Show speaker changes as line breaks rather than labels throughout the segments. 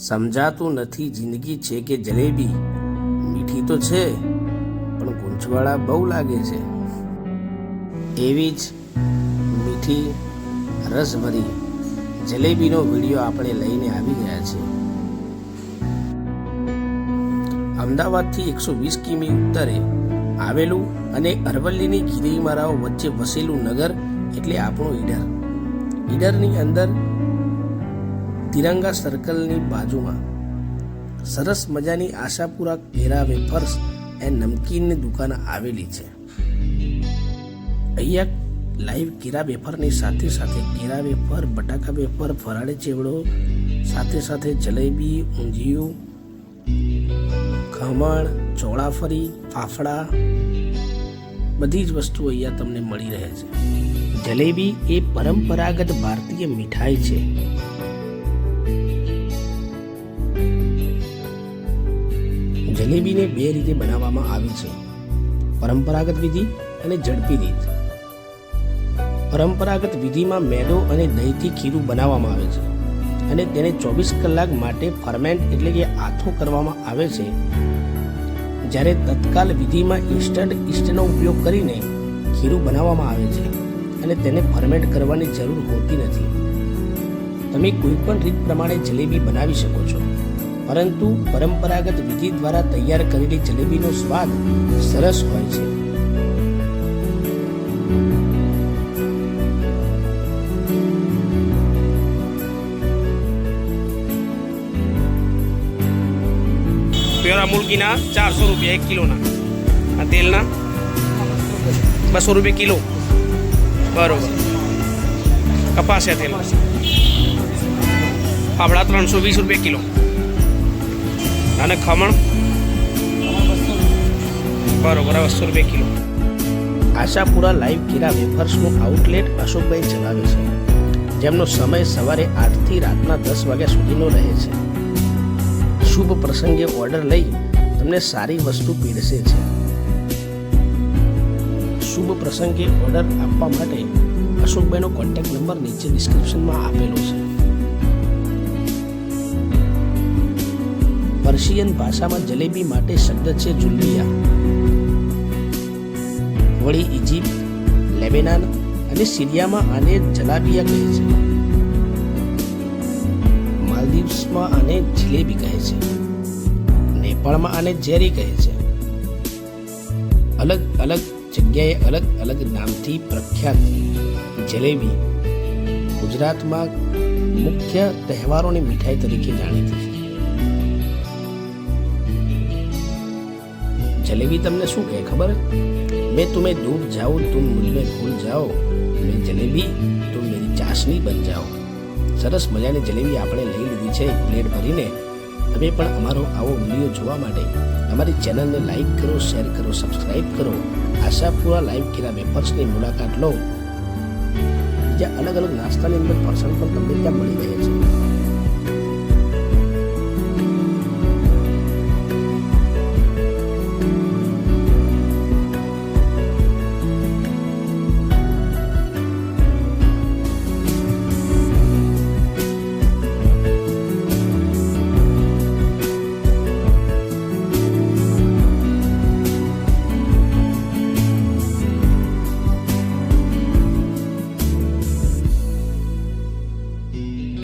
સમજાતું નથી જિંદગી છે કે જલેબી? મીઠી તો છે, પણ ગૂંચવાળા બહુ લાગે છે. એવી જ મીઠી રસભરી જલેબીનો વીડિયો આપણે લઈને આવી ગયા છીએ. અમદાવાદથી એકસો વીસ કિમી ઉત્તરે આવેલું અને અરવલ્લીની ગિરિમારાઓ વચ્ચે વસેલું નગર એટલે આપણું ઈડર. ઈડરની અંદર તિરંગા સર્કલની બાજુમાં. સરસ મજાની આશાપુરા કેરા વેફર્સ એ નમકીનની દુકાન આવેલી છે. અહીંયા લાઈવ કેરા વેફરની સાથે સાથે કેરા વેફર, બટાકા વેફર, ફરાળી ચેવડો, સાથે સાથે જલેબી, ઊંધિયું, ખમણ, ચોળાફરી, ફાફડા, બધી જ વસ્તુઓ અહીંયા તમને મળી રહે છે. જલેબી એ પરંપરાગત ભારતીય મીઠાઈ છે. જલેબીને બે રીતે બનાવવામાં આવે છે. પરંપરાગત વિધિ અને ઝડપી રીત. પરંપરાગત વિધિમાં મેદો અને દહીંથી ખીરું બનાવવામાં આવે છે અને તેને ચોવીસ કલાક માટે ફરમેન્ટ એટલે કે આથો કરવામાં આવે છે. જ્યારે તત્કાલ વિધિમાં ઇન્સ્ટન્ટ ઈસ્ટનો ઉપયોગ કરીને ખીરું બનાવવામાં આવે છે અને તેને ફરમેન્ટ કરવાની જરૂર હોતી નથી. તમે કોઈ પણ રીત પ્રમાણે જલેબી બનાવી શકો છો. પરંતુ પરંપરાગત વિધિ દ્વારા તૈયાર કરેલી જલેબીનો સ્વાદ સરસ હોય છે. પ્યોર અમૂલ ચારસો રૂપિયા એક કિલોના. આ તેલના? બસો રૂપિયા કિલો. બરોબર. કપાસિયા તેલ આપણા ત્રણસો વીસ રૂપિયા કિલો. અને ખમણ? બરોબર બસો રૂપિયા કિલો. આશાપુરા લાઈવ કેરા વેફર્સનું આઉટલેટ અશોકભાઈ ચલાવે છે. જેમનો સમય સવારે આઠથી રાતના દસ વાગ્યા સુધીનો રહે છે. શુભ પ્રસંગે ઓર્ડર લઈ તમને સારી વસ્તુ પીરસે છે. શુભ પ્રસંગે ઓર્ડર આપવા માટે અશોકભાઈનો કોન્ટેક્ટ નંબર નીચે ડિસ્ક્રિપ્શનમાં આપેલો છે. પર્શિયન ભાષામાં જલેબી માટે શબ્દ છે જુલ્બિયા વળી ઇજિપ્ત લેબેનાન અને સિરિયામાં આને જલાબિયા કહે છે. માલદીવ્સમાં આને જલેબી કહે છે. નેપાળમાં આને જેરી કહે છે. અલગ અલગ જગ્યાએ અલગ અલગ નામથી પ્રખ્યાત જલેબી ગુજરાતમાં મુખ્ય તહેવારોની મીઠાઈ તરીકે જાણીતી છે. જલેબી તમને શું કહે ખબર? મેં તુમે ડૂબ જાઓ તું મુજમે ભૂલ જાઓ. મેં જલેબી તું મેરી ચાસની બન જાઓ. સરસ મજાની જલેબી આપણે લઈ લીધી છે એક પ્લેટ ભરીને. તમે પણ અમારો આવો વીડિયો જોવા માટે અમારી ચેનલને લાઈક કરો, શેર કરો સબસ્ક્રાઈબ કરો. આશાપુરા લાઈવ કિરા વેફર્સની મુલાકાત લો. જ્યાં અલગ અલગ નાસ્તાની અંદર પર્સન પણ તમને ત્યાં મળી રહે છે.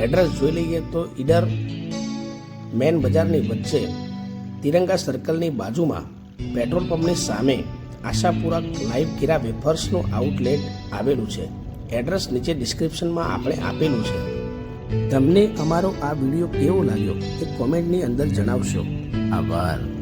એડ્રેસ જોઈ લઈએ તો ઈડર મેન બજારની વચ્ચે તિરંગા સર્કલની બાજુમાં પેટ્રોલ પંપની સામે આશાપુરા લાઈવ કિરા વેફર્સનું આઉટલેટ આવેલું છે. એડ્રેસ નીચે ડિસ્ક્રિપ્શનમાં આપણે આપેલું છે. તમને અમારો આ વીડિયો કેવો લાગ્યો એ કોમેન્ટની અંદર જણાવશો. આભાર.